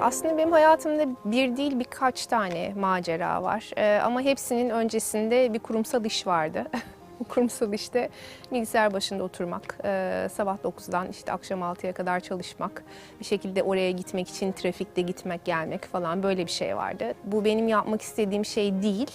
Aslında benim hayatımda bir değil birkaç tane macera var. Ee, ama hepsinin öncesinde bir kurumsal iş vardı. Kurumsal işte bilgisayar başında oturmak, e, sabah 9'dan işte akşam 6'ya kadar çalışmak, bir şekilde oraya gitmek için trafikte gitmek gelmek falan böyle bir şey vardı. Bu benim yapmak istediğim şey değil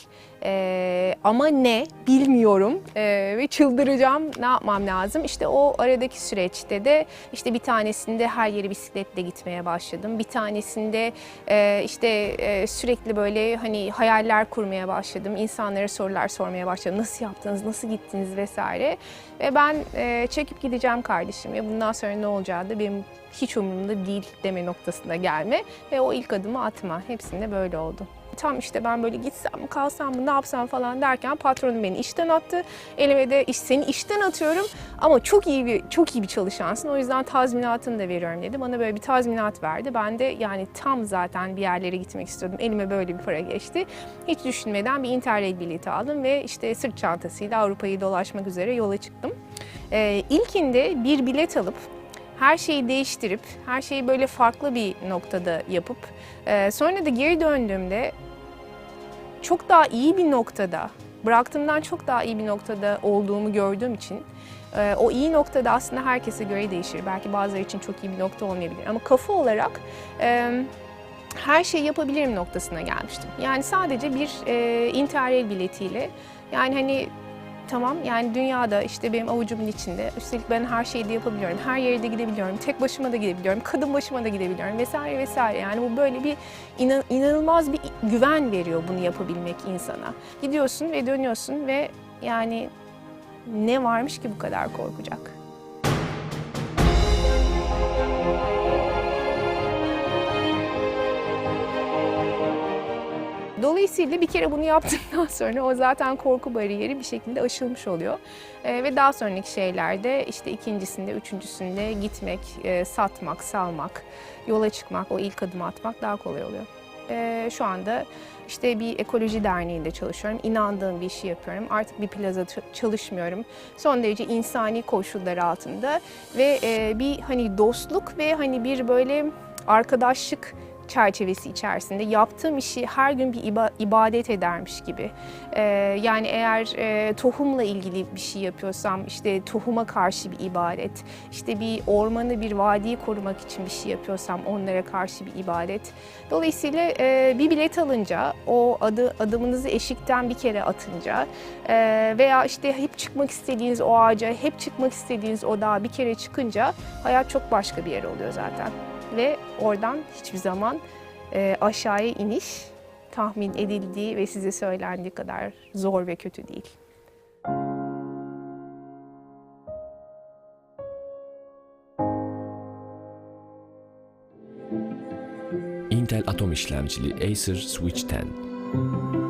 Ee, ama ne bilmiyorum Ee, ve çıldıracağım ne yapmam lazım. İşte o aradaki süreçte de işte bir tanesinde her yere bisikletle gitmeye başladım. Bir tanesinde e, işte e, sürekli böyle hani hayaller kurmaya başladım. İnsanlara sorular sormaya başladım. Nasıl yaptınız, nasıl gittiniz vesaire. Ve ben e, çekip gideceğim kardeşim ya bundan sonra ne olacağı da benim hiç umurumda değil deme noktasına gelme ve o ilk adımı atma. Hepsinde böyle oldu. Tam işte ben böyle gitsem mi kalsam mı ne yapsam falan derken patronum beni işten attı. Elime de iş, seni işten atıyorum ama çok iyi bir çok iyi bir çalışansın. O yüzden tazminatını da veriyorum dedi. Bana böyle bir tazminat verdi. Ben de yani tam zaten bir yerlere gitmek istiyordum. Elime böyle bir para geçti. Hiç düşünmeden bir Interrail bileti aldım ve işte sırt çantasıyla Avrupa'yı dolaşmak üzere yola çıktım. Ee, ilkinde bir bilet alıp her şeyi değiştirip, her şeyi böyle farklı bir noktada yapıp, e, sonra da geri döndüğümde çok daha iyi bir noktada, bıraktığımdan çok daha iyi bir noktada olduğumu gördüğüm için e, o iyi noktada aslında herkese göre değişir. Belki bazıları için çok iyi bir nokta olmayabilir ama kafa olarak e, her şeyi yapabilirim noktasına gelmiştim. Yani sadece bir e, Interrail biletiyle yani hani tamam yani dünyada işte benim avucumun içinde üstelik ben her şeyi de yapabiliyorum. Her yere de gidebiliyorum. Tek başıma da gidebiliyorum. Kadın başıma da gidebiliyorum vesaire vesaire. Yani bu böyle bir inan- inanılmaz bir güven veriyor bunu yapabilmek insana. Gidiyorsun ve dönüyorsun ve yani ne varmış ki bu kadar korkacak? Dolayısıyla bir kere bunu yaptıktan sonra o zaten korku bariyeri bir şekilde aşılmış oluyor. Ee, ve daha sonraki şeylerde işte ikincisinde, üçüncüsünde gitmek, e, satmak, salmak, yola çıkmak, o ilk adımı atmak daha kolay oluyor. Ee, şu anda işte bir ekoloji derneğinde çalışıyorum. İnandığım bir işi yapıyorum. Artık bir plaza çalışmıyorum. Son derece insani koşullar altında ve e, bir hani dostluk ve hani bir böyle arkadaşlık çerçevesi içerisinde yaptığım işi her gün bir iba- ibadet edermiş gibi. Ee, yani eğer e, tohumla ilgili bir şey yapıyorsam işte tohuma karşı bir ibadet, işte bir ormanı bir vadiyi korumak için bir şey yapıyorsam onlara karşı bir ibadet. Dolayısıyla e, bir bilet alınca o adı adımınızı eşikten bir kere atınca e, veya işte hep çıkmak istediğiniz o ağaca, hep çıkmak istediğiniz o dağa bir kere çıkınca hayat çok başka bir yer oluyor zaten ve oradan hiçbir zaman e, aşağıya iniş tahmin edildiği ve size söylendiği kadar zor ve kötü değil. Intel Atom işlemcili Acer Switch 10